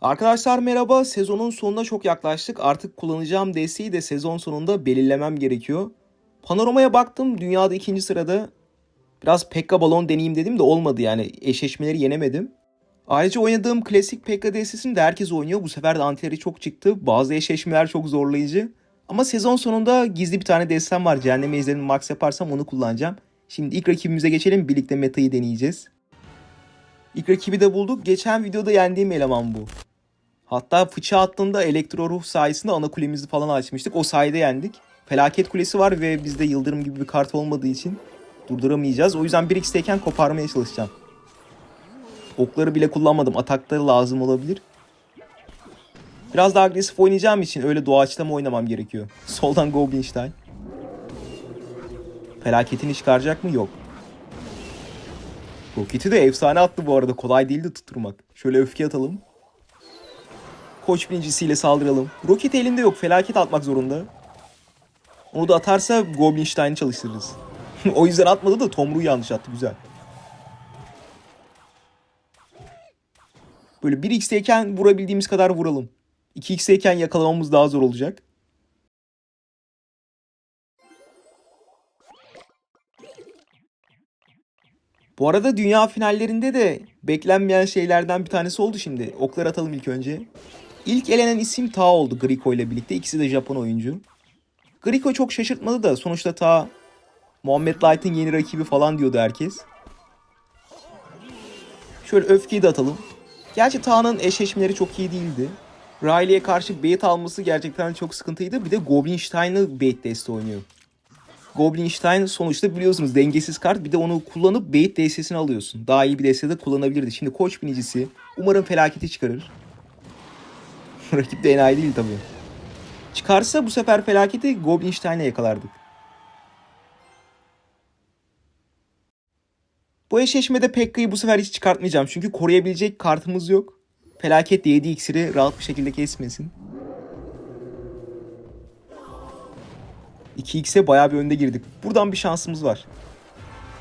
Arkadaşlar merhaba. Sezonun sonuna çok yaklaştık. Artık kullanacağım desteği de sezon sonunda belirlemem gerekiyor. Panoramaya baktım. Dünyada ikinci sırada. Biraz Pekka balon deneyeyim dedim de olmadı yani. Eşleşmeleri yenemedim. Ayrıca oynadığım klasik Pekka destesini de herkes oynuyor. Bu sefer de antileri çok çıktı. Bazı eşleşmeler çok zorlayıcı. Ama sezon sonunda gizli bir tane destem var. Cehennem ejderini max yaparsam onu kullanacağım. Şimdi ilk rakibimize geçelim. Birlikte metayı deneyeceğiz. İlk rakibi de bulduk. Geçen videoda yendiğim eleman bu. Hatta fıça attığında elektro ruh sayesinde ana kulemizi falan açmıştık. O sayede yendik. Felaket kulesi var ve bizde yıldırım gibi bir kart olmadığı için durduramayacağız. O yüzden 1x'teyken koparmaya çalışacağım. Okları bile kullanmadım. Atakları lazım olabilir. Biraz daha agresif oynayacağım için öyle doğaçlama oynamam gerekiyor. Soldan Goblinstein. Felaketini çıkaracak mı? Yok. Roket'i de efsane attı bu arada. Kolay değildi tutturmak. Şöyle öfke atalım. Koç birincisiyle saldıralım. Roket elinde yok. Felaket atmak zorunda. Onu da atarsa Goblinstein'i çalıştırırız. o yüzden atmadı da Tomru'yu yanlış attı. Güzel. Böyle 1x'teyken vurabildiğimiz kadar vuralım. 2x'teyken yakalamamız daha zor olacak. Bu arada dünya finallerinde de beklenmeyen şeylerden bir tanesi oldu şimdi. Oklar atalım ilk önce. İlk elenen isim Ta oldu Griko ile birlikte. İkisi de Japon oyuncu. Griko çok şaşırtmadı da sonuçta Ta Muhammed Light'ın yeni rakibi falan diyordu herkes. Şöyle öfkeyi de atalım. Gerçi Ta'nın eşleşmeleri çok iyi değildi. Riley'e karşı bait alması gerçekten çok sıkıntıydı. Bir de Goblinstein'ı bait deste oynuyor. Goblinstein sonuçta biliyorsunuz dengesiz kart. Bir de onu kullanıp bait destesini alıyorsun. Daha iyi bir destede kullanabilirdi. Şimdi koç binicisi umarım felaketi çıkarır. Rakip de enayi değil tabii. Çıkarsa bu sefer felaketi Goblinstein'e yakalardık. Bu eşleşmede Pekka'yı bu sefer hiç çıkartmayacağım. Çünkü koruyabilecek kartımız yok. Felaket de 7 iksiri rahat bir şekilde kesmesin. 2x'e bayağı bir önde girdik. Buradan bir şansımız var.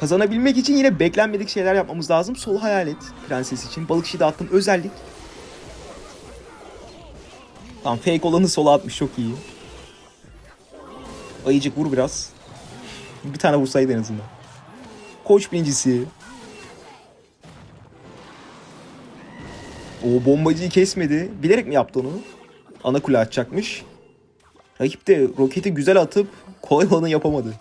Kazanabilmek için yine beklenmedik şeyler yapmamız lazım. Sol hayalet prenses için. Balıkçıyı da attım. Özellik. Tamam fake olanı sola atmış. Çok iyi. Ayıcık vur biraz. Bir tane vursaydı en azından. Koç birincisi. O bombacıyı kesmedi. Bilerek mi yaptı onu? Ana kule açacakmış. Rakip de roketi güzel atıp kolay olanı yapamadı.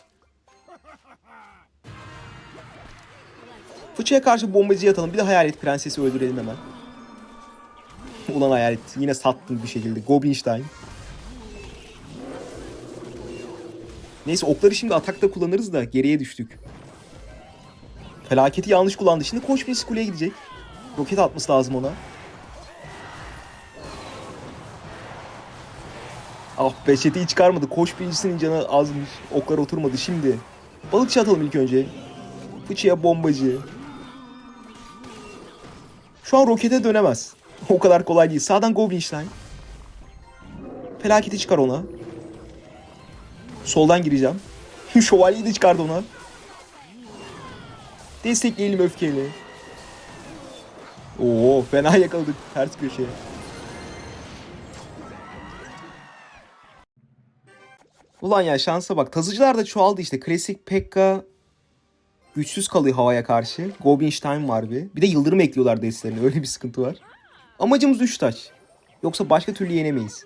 Fıçıya karşı bombacı atalım. Bir de hayalet prensesi öldürelim hemen. Ulan hayalet yine sattın bir şekilde. Goblinstein. Neyse okları şimdi atakta kullanırız da geriye düştük. Felaketi yanlış kullandı. Şimdi koç birisi kuleye gidecek. Roket atması lazım ona. Ah be çeteyi çıkarmadı. Koç birincisinin canı azmış. Oklar oturmadı şimdi. Balıkçı atalım ilk önce. Fıçıya bombacı. Şu an rokete dönemez. O kadar kolay değil. Sağdan Goblinstein. Felaketi çıkar ona. Soldan gireceğim. Şövalyeyi de çıkardı ona. Destekleyelim öfkeyle. Oo fena yakaladık ters köşeye. Ulan ya şansa bak. Tazıcılar da çoğaldı işte. Klasik Pekka güçsüz kalıyor havaya karşı. Goblinstein var bir. Bir de yıldırım ekliyorlar destlerine. Öyle bir sıkıntı var. Amacımız 3 taş. Yoksa başka türlü yenemeyiz.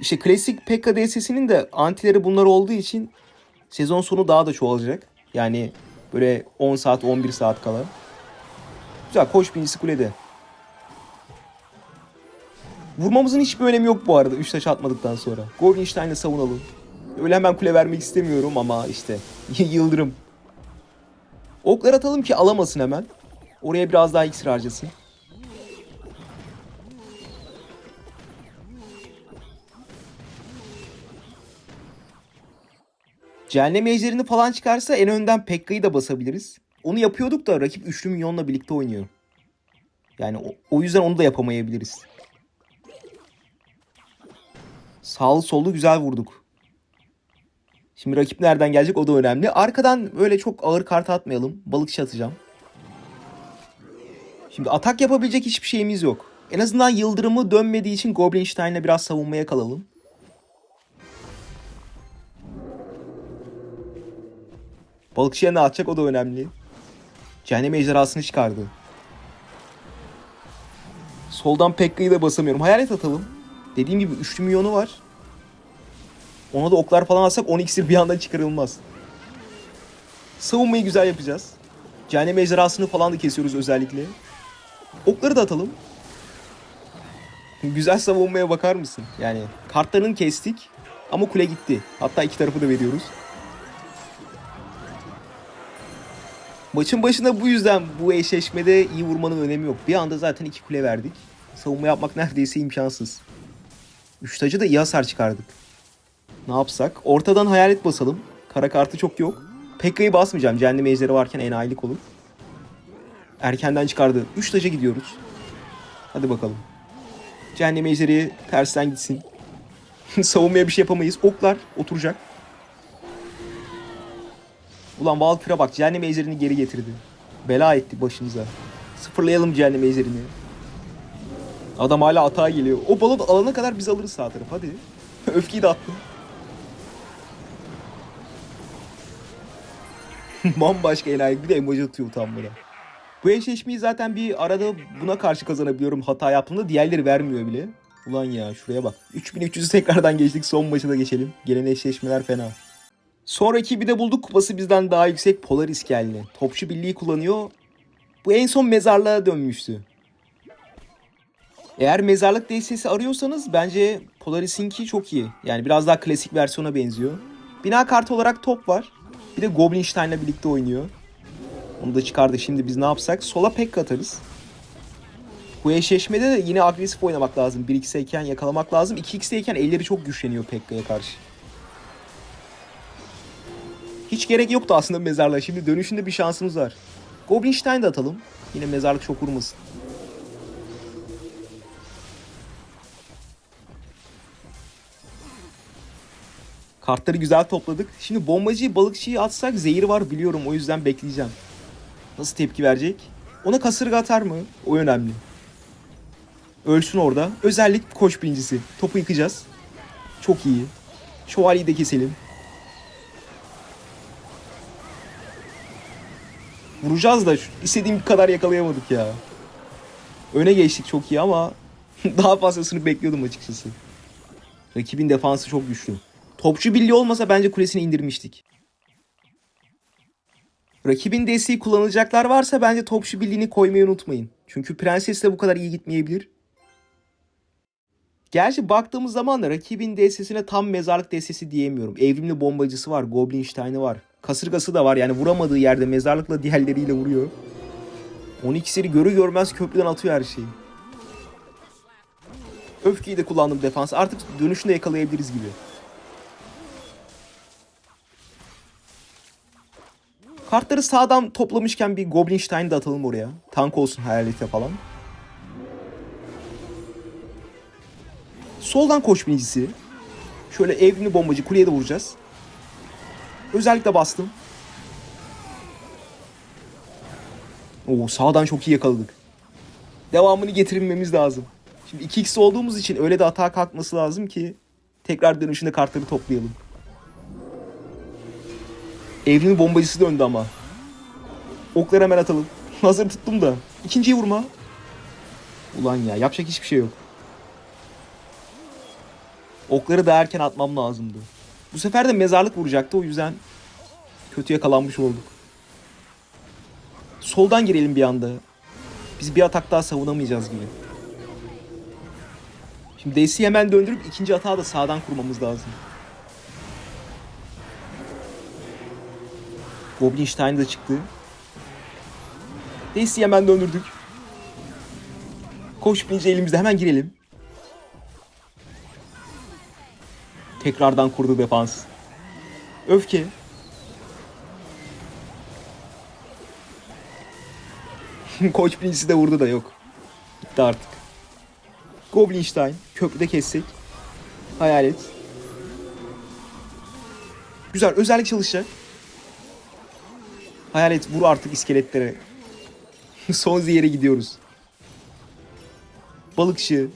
İşte klasik Pekka destesinin de antileri bunlar olduğu için sezon sonu daha da çoğalacak. Yani böyle 10 saat 11 saat kala. Güzel koş birincisi kulede. Vurmamızın hiçbir önemi yok bu arada 3 taş atmadıktan sonra. Goblinstein'le savunalım. Öyle hemen kule vermek istemiyorum ama işte yıldırım. Oklar atalım ki alamasın hemen. Oraya biraz daha iksir harcasın. Cehennem ejderini falan çıkarsa en önden Pekka'yı da basabiliriz. Onu yapıyorduk da rakip üçlü milyonla birlikte oynuyor. Yani o, o yüzden onu da yapamayabiliriz. Sağlı sollu güzel vurduk. Şimdi rakip nereden gelecek o da önemli. Arkadan böyle çok ağır kart atmayalım. Balıkçı atacağım. Şimdi atak yapabilecek hiçbir şeyimiz yok. En azından yıldırımı dönmediği için Goblinstein'le biraz savunmaya kalalım. Balıkçıya ne atacak o da önemli. Cehennem ejderhasını çıkardı. Soldan Pekka'yı da basamıyorum. Hayalet atalım. Dediğim gibi üçlü milyonu var. Ona da oklar falan alsak 10 iksir bir anda çıkarılmaz. Savunmayı güzel yapacağız. Cehennem ejderhasını falan da kesiyoruz özellikle. Okları da atalım. Güzel savunmaya bakar mısın? Yani kartlarını kestik ama kule gitti. Hatta iki tarafı da veriyoruz. Maçın başında bu yüzden bu eşleşmede iyi vurmanın önemi yok. Bir anda zaten iki kule verdik. Savunma yapmak neredeyse imkansız. Üç tacı da iyi hasar çıkardık. Ne yapsak? Ortadan hayalet basalım. Kara kartı çok yok. Pekka'yı basmayacağım. Cehennem ejderi varken enayilik olur. Erkenden çıkardı. Üç taca gidiyoruz. Hadi bakalım. Cehennem ejderi tersten gitsin. Savunmaya bir şey yapamayız. Oklar oturacak. Ulan Valkyrie bak cehennem ejderini geri getirdi. Bela etti başımıza. Sıfırlayalım cehennem ejderini. Adam hala atağa geliyor. O balon alana kadar biz alırız sağ taraf hadi. Öfkeyi de attım. Bambaşka enayi bir de emoji atıyor utanmadan. Bu eşleşmeyi zaten bir arada buna karşı kazanabiliyorum hata yaptığımda diğerleri vermiyor bile. Ulan ya şuraya bak. 3300'ü tekrardan geçtik son maçı da geçelim. Gelen eşleşmeler fena. Son rakibi de bulduk. Kupası bizden daha yüksek Polaris geldi. Topçu birliği kullanıyor. Bu en son mezarlığa dönmüştü. Eğer mezarlık destesi arıyorsanız bence Polaris'inki çok iyi. Yani biraz daha klasik versiyona benziyor. Bina kartı olarak top var. Bir de Goblinstein'la birlikte oynuyor. Onu da çıkardı. Şimdi biz ne yapsak? Sola pek atarız. Bu eşleşmede de yine agresif oynamak lazım. 1x'teyken yakalamak lazım. 2x'teyken elleri çok güçleniyor Pekka'ya karşı. Hiç gerek yoktu aslında mezarlığa. Şimdi dönüşünde bir şansımız var. Goblinstein de atalım. Yine mezarlık çok vurmasın. Kartları güzel topladık. Şimdi bombacıyı balıkçıyı atsak zehir var biliyorum o yüzden bekleyeceğim. Nasıl tepki verecek? Ona kasırga atar mı? O önemli. Ölsün orada. Özellik koç birincisi. Topu yıkacağız. Çok iyi. Şövalyeyi de keselim. Vuracağız da istediğim kadar yakalayamadık ya. Öne geçtik çok iyi ama daha fazlasını bekliyordum açıkçası. Rakibin defansı çok güçlü. Topçu birliği olmasa bence kulesini indirmiştik. Rakibin desteği kullanacaklar varsa bence topçu birliğini koymayı unutmayın. Çünkü prensesle bu kadar iyi gitmeyebilir. Gerçi baktığımız zaman da rakibin destesine tam mezarlık destesi diyemiyorum. Evrimli bombacısı var, Goblinstein'i var. Kasırgası da var yani vuramadığı yerde mezarlıkla diğerleriyle vuruyor. 12'sini görü görmez köprüden atıyor her şeyi. Öfkeyi de kullandım defans. Artık dönüşünde yakalayabiliriz gibi. Kartları sağdan toplamışken bir Goblinstein de atalım oraya. Tank olsun hayalete falan. Soldan koç binicisi. Şöyle evrimli bombacı kuleye de vuracağız. Özellikle bastım. Oo sağdan çok iyi yakaladık. Devamını getirmemiz lazım. Şimdi 2x olduğumuz için öyle de hata kalkması lazım ki tekrar dönüşünde kartları toplayalım. Evrimli bombacısı döndü ama. Okları hemen atalım. Hazır tuttum da. İkinciyi vurma. Ulan ya yapacak hiçbir şey yok. Okları da erken atmam lazımdı. Bu sefer de mezarlık vuracaktı o yüzden kötü yakalanmış olduk. Soldan girelim bir anda. Biz bir atak daha savunamayacağız gibi. Şimdi Dace'i hemen döndürüp ikinci atağı da sağdan kurmamız lazım. Goblinstein de çıktı. Dace'i hemen döndürdük. Koş binince elimizde hemen girelim. Tekrardan kurdu defans. Öfke. Koç birincisi de vurdu da yok. Gitti artık. Goblinstein. Köprüde kessek. Hayalet. Güzel. Özellik çalışacak. Hayalet vur artık iskeletlere. Son ziyere gidiyoruz. Balıkçı.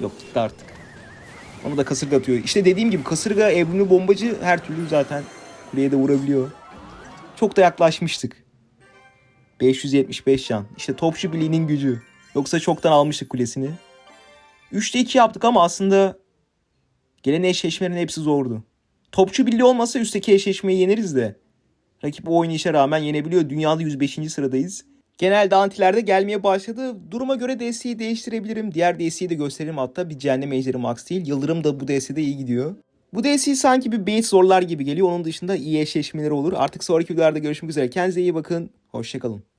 Yok gitti artık. Onu da kasırga atıyor. İşte dediğim gibi kasırga evrimli bombacı her türlü zaten kuleye de vurabiliyor. Çok da yaklaşmıştık. 575 can. İşte topçu birliğinin gücü. Yoksa çoktan almıştık kulesini. 3'te 2 yaptık ama aslında gelen eşleşmelerin hepsi zordu. Topçu birliği olmasa üstteki eşleşmeyi yeneriz de. Rakip o oynayışa rağmen yenebiliyor. Dünyada 105. sıradayız. Genelde antilerde gelmeye başladı. Duruma göre DC'yi değiştirebilirim. Diğer DC'yi de gösteririm hatta. Bir Cehennem Ejderi Max değil. Yıldırım da bu DC'de iyi gidiyor. Bu DC sanki bir bait zorlar gibi geliyor. Onun dışında iyi eşleşmeleri olur. Artık sonraki videolarda görüşmek üzere. Kendinize iyi bakın. Hoşçakalın.